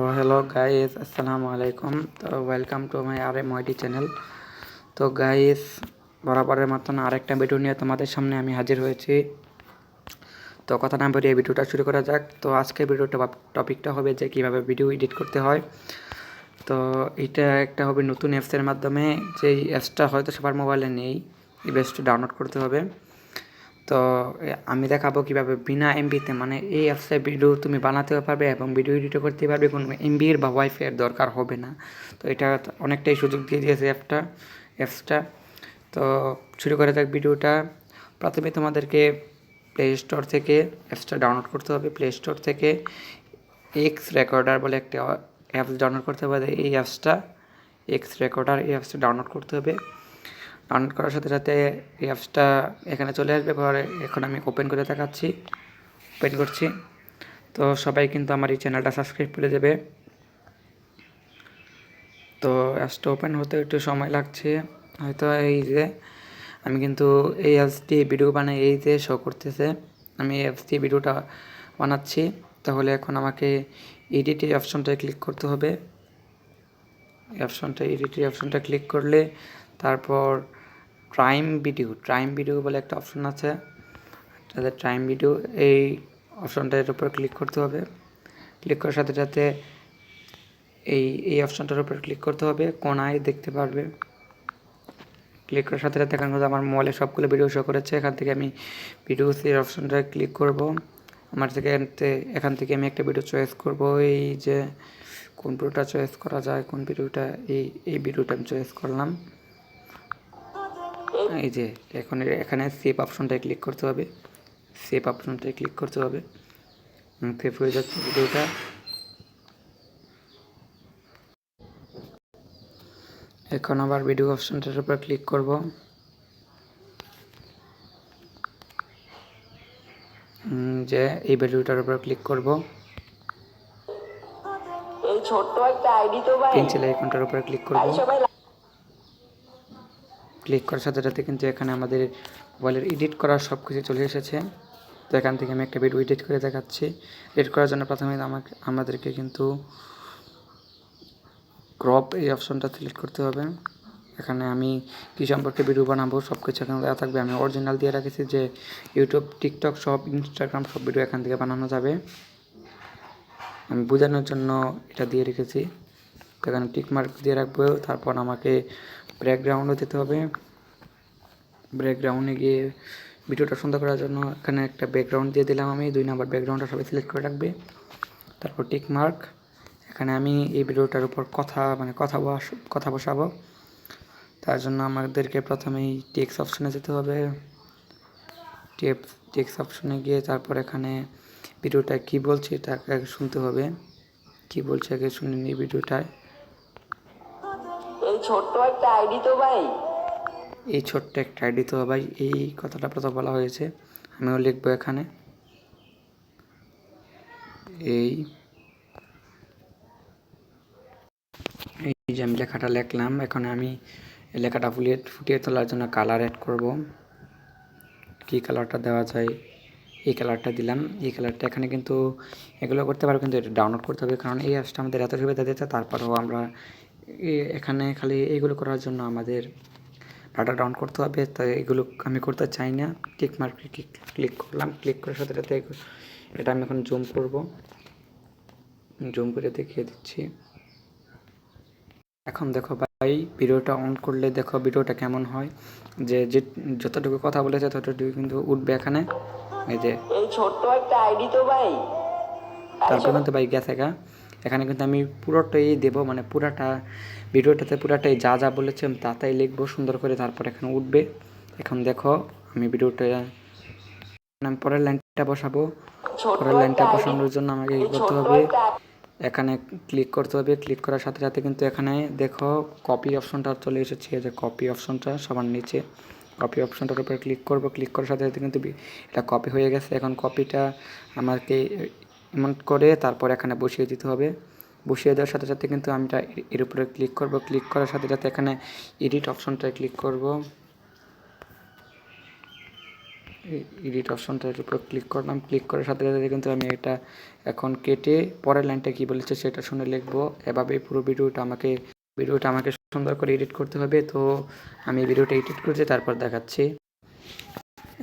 ও hello guys আসসালামু আলাইকুম। তো welcome to my R M YT channel তো গাইস বরাবরের মতন আরেকটা ভিডিও নিয়ে তোমাদের সামনে আমি হাজির হয়েছি। তো কথা না এই ভিডিওটা শুরু করা যাক। তো আজকে ভিডিওটা টপিকটা হবে যে কীভাবে ভিডিও এডিট করতে হয়। তো এটা একটা হবে নতুন অ্যাপসের মাধ্যমে, যেই অ্যাপসটা হয়তো সবার মোবাইলে নেই, এই অ্যাপসটা ডাউনলোড করতে হবে। তো আমি দেখাবো কীভাবে বিনা এমবিতে মানে এই অ্যাপসে ভিডিও তুমি বানাতেও পারবে এবং ভিডিও এডিটও করতে পারবে, কোনো এমবির বা ওয়াইফাইয়ের দরকার হবে না। তো এটা অনেকটাই সুযোগ দিয়ে দিয়েছে অ্যাপটা অ্যাপসটা তো শুরু করে যাক ভিডিওটা প্রথমে তোমাদেরকে প্লে স্টোর থেকে অ্যাপসটা ডাউনলোড করতে হবে। প্লে স্টোর থেকে এক্স রেকর্ডার বলে একটা অ্যাপস ডাউনলোড করতে হবে। এই অ্যাপসটা এক্স রেকর্ডার এই অ্যাপসটা ডাউনলোড করতে হবে। ডাউনলোড করার সাথে সাথে এই অ্যাপসটা এখানে চলে আসবে, পরে এখন আমি ওপেন করে দেখাচ্ছি ওপেন করছি। তো সবাই কিন্তু আমার এই চ্যানেলটা সাবস্ক্রাইব করে দেবে। তো অ্যাপসটা ওপেন হতে একটু সময় লাগছে। হয়তো এই যে আমি কিন্তু এই অ্যাপস দিয়ে ভিডিও বানাই, এই যে শো করতেছে, আমি এই অ্যাপস দিয়ে ভিডিওটা বানাচ্ছি। তাহলে এখন আমাকে এডিট এই অপশনটায় ক্লিক করতে হবে। অপশনটা এডিট এই অপশনটা ক্লিক করলে তারপর ট্রাইম ভিডিও ট্রাইম ভিডিও বলে একটা অপশন আছে। তাদের ট্রাইম ভিডিও এই অপশনটার উপর ক্লিক করতে হবে। ক্লিক করার সাথে সাথে এই এই অপশনটার উপর ক্লিক করতে হবে, কোনায় দেখতে পারবে। ক্লিক করার সাথে সাথে এখানে আমার মোবাইলে সবগুলো ভিডিও শো করেছে। এখান থেকে আমি ভিডিও এই অপশনটা ক্লিক করব। আমার থেকে এখান থেকে আমি একটা ভিডিও চয়েস করব। এই যে কোন ভিডিওটা চয়েস করা যায়, কোন ভিডিওটা এই এই ভিডিওটা আমি চয়েস করলাম। এই যে এখন এখানে সেভ অপশনটায় ক্লিক করতে হবে। সেভ অপশনটায় ক্লিক করতে হবে। সেভ হয়ে যাচ্ছে ভিডিওটা। এখন আবার ভিডিও অপশনটার উপর ক্লিক করব। যে এই ভিডিওটার উপর ক্লিক করব। এই ছোট্ট একটা আইডি তো ভাই। পেন্সিল আইকনটার উপর ক্লিক করব। ক্লিক করার সাথে সাথে কিন্তু এখানে আমাদের মোবাইলের এডিট করার সব কিছু চলে এসেছে। তো এখান থেকে আমি একটা ভিডিও এডিট করে দেখাচ্ছি। এডিট করার জন্য প্রথমে আমাকে, আমাদেরকে কিন্তু ক্রপ এই অপশনটা সিলেক্ট করতে হবে। এখানে আমি কী সম্পর্কে ভিডিও বানাবো সব কিছু এখানে দেওয়া থাকবে। আমি অরিজিনাল দিয়ে রাখেছি যে ইউটিউব টিকটক সব ইনস্টাগ্রাম সব ভিডিও এখান থেকে বানানো যাবে। আমি বোঝানোর জন্য এটা দিয়ে রেখেছি। এখানে টিক মার্ক দিয়ে রাখব। তারপর আমাকে ব্যাকগ্রাউন্ডও দিতে হবে। ব্যাকগ্রাউন্ডে গিয়ে ভিডিওটা সুন্দর করার জন্য এখানে একটা ব্যাকগ্রাউন্ড দিয়ে দিলাম আমি। দুই নাম্বার ব্যাকগ্রাউন্ডটা সবাই সিলেক্ট করে রাখবে। তারপর টিক মার্ক এখানে আমি এই ভিডিওটার উপর কথা মানে কথা বস, কথা বসাবো। তার জন্য আমাদেরকে প্রথমেই টেক্স অপশনে যেতে হবে। টেপ টেক্স অপশনে গিয়ে তারপর এখানে ভিডিওটা কি বলছে এটা শুনতে হবে। কি বলছে আগে শুনে নিই ভিডিওটায় ছোট্ট একটা আইডি তো ভাই। এই ছোট্ট একটা আইডি তো ভাই, এই কথাটা প্রথম বলা হয়েছে। আমিও লিখব এখানে। এই। এই যে আমি লেখাটা লিখলাম, এখন আমি লেখাটা ফুলিয়ে, ফুটিয়ে তোলার জন্য কালার অ্যাড করব। কী কালারটা দেওয়া যায়, এই কালারটা দিলাম। এই কালারটা এখানে কিন্তু এগুলো করতে পারব কিন্তু এটা ডাউনলোড করতে হবে, কারণ এই অ্যাপসটা আমাদের এত সুবিধা দিচ্ছে তারপরেও আমরা এখানে খালি এগুলো করার জন্য আমাদের ডাটা ডাউন করতে হবে। তাই এগুলো আমি করতে চাই না। টিক মার্ক ক্লিক ক্লিক করলাম। ক্লিক করার সাথে সাথে এটা আমি এখন জুম করব। জুম করে দেখিয়ে দিচ্ছি। এখন দেখো ভাই ভিডিওটা অন করলে দেখো ভিডিওটা কেমন হয়? যে যে যতটুকু কথা বলেছে ততটুকু কিন্তু উঠবে এখানে। এই যে। এই ছোট্ট একটা আইডি তো ভাই। তারপর কিন্তু ভাই গেছে গা। এখানে কিন্তু আমি পুরোটাই দেবো মানে পুরাটা ভিডিওটাতে পুরাটাই যা যা বলেছে আমি তা তাই লিখব সুন্দর করে তারপর এখানে উঠবে। এখন দেখো আমি ভিডিওটা আমি পরের লাইনটা বসাবো। পরের লাইনটা বসানোর জন্য আমাকে কি করতে হবে? এখানে ক্লিক করতে হবে। ক্লিক করার সাথে সাথে কিন্তু এখানে দেখো কপি অপশনটা চলে এসেছে। যে কপি অপশনটা সবার নিচে। কপি অপশনটার উপরে ক্লিক করব। ক্লিক করার সাথে সাথে কিন্তু এটা কপি হয়ে গেছে। এখন কপিটা আমাকে এমন করে তারপর এখানে বসিয়ে দিতে হবে। বসিয়ে দেওয়ার সাথে সাথে কিন্তু আমি এর উপরে ক্লিক করব। ক্লিক করার সাথে সাথে এখানে এডিট অপশনটায় ক্লিক করব। এডিট অপশনটার উপর ক্লিক করলাম। ক্লিক করার সাথে সাথে কিন্তু আমি এটা এখন কেটে পরের লাইনটা কী বলেছে সেটা শুনে লিখব। এভাবে পুরো ভিডিওটা আমাকে ভিডিওটা আমাকে সুন্দর করে এডিট করতে হবে। তো আমি ভিডিওটা এডিট করছি, তারপর দেখাচ্ছি।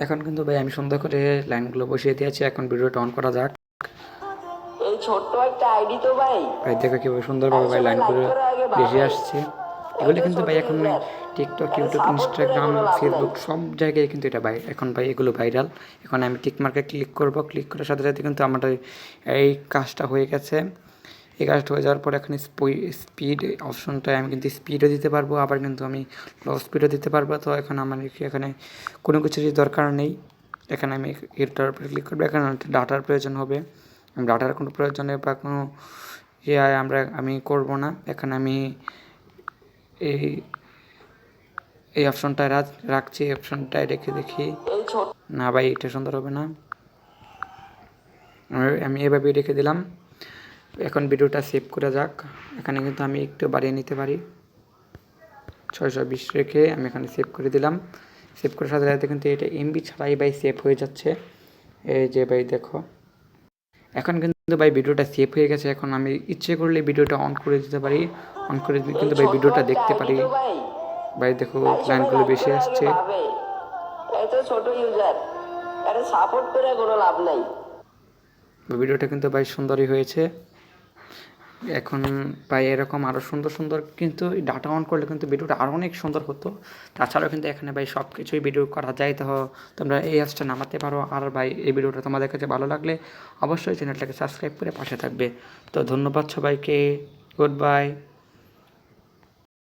এখন কিন্তু ভাই আমি সুন্দর করে লাইনগুলো বসিয়ে দিয়েছি। এখন ভিডিওটা অন করা যাক। ছোট্ট একটা আইডি তো ভাই। ভাই দেখো কীভাবে সুন্দরভাবে ভাই লাইনগুলো বেশি আসছে। এগুলো কিন্তু ভাই এখন টিকটক ইউটিউব ইনস্টাগ্রাম ফেসবুক সব জায়গায় কিন্তু এটা ভাই এখন ভাই এগুলো ভাইরাল এখন আমি টিক মার্কে ক্লিক করব। ক্লিক করার সাথে সাথে কিন্তু আমার এই কাজটা হয়ে গেছে। এই কাজটা হয়ে যাওয়ার পর এখন স্পিড অপশনটায় আমি কিন্তু স্পিডও দিতে পারব আবার কিন্তু আমি লো স্পিডও দিতে পারব। তো এখন আমার কি এখানে কোনো কিছুরই দরকার নেই। এখানে আমি এটার উপরে ক্লিক করব। এখানে ডাটার প্রয়োজন হবে। ডাটার কোনো প্রয়োজন বা কোনো ইয়ে আমরা, আমি করব না। এখানে আমি এই এই অপশনটায় রাখ- রাখছি, এই অপশনটায় রেখে দেখি। না ভাই, এটা সুন্দর হবে না। আমি- আমি এভাবে রেখে দিলাম। এখন ভিডিওটা সেভ করে যাক। এখানে কিন্তু আমি একটু বাড়িয়ে নিতে পারি। ছয়শো বিশ রেখে আমি এখানে সেভ করে দিলাম। সেভ করার সাথে সাথে কিন্তু এটা এমবি ছাড়াই ভাই সেভ হয়ে যাচ্ছে। এই যে ভাই, দেখো। এখন কিন্তু ভাই ভিডিওটা সেভ হয়ে গেছে। এখন আমি ইচ্ছে করলে ভিডিওটা অন করে দিতে পারি। অন করে কিন্তু ভাই ভিডিওটা দেখতে পারি। ভাই দেখো লাইনগুলো বেশি আসছে। ভাবে। ছোট ইউজার সাপোর্ট করে কোনো লাভ নাই। ভিডিওটা কিন্তু ভাই সুন্দরই হয়েছে। এখন প্রায় এরকম আরও সুন্দর সুন্দর কিন্তু ডাটা অন করলে কিন্তু ভিডিওটা আরও অনেক সুন্দর হতো। তাছাড়াও কিন্তু এখানে ভাই সব কিছুই ভিডিও করা যায় তো তোমরা এই অ্যাপসটা নামাতে পারো। আর ভাই এই ভিডিওটা তোমাদের কাছে ভালো লাগলে অবশ্যই চ্যানেলটাকে সাবস্ক্রাইব করে পাশে থাকবে। তো ধন্যবাদ সবাইকে। Good bye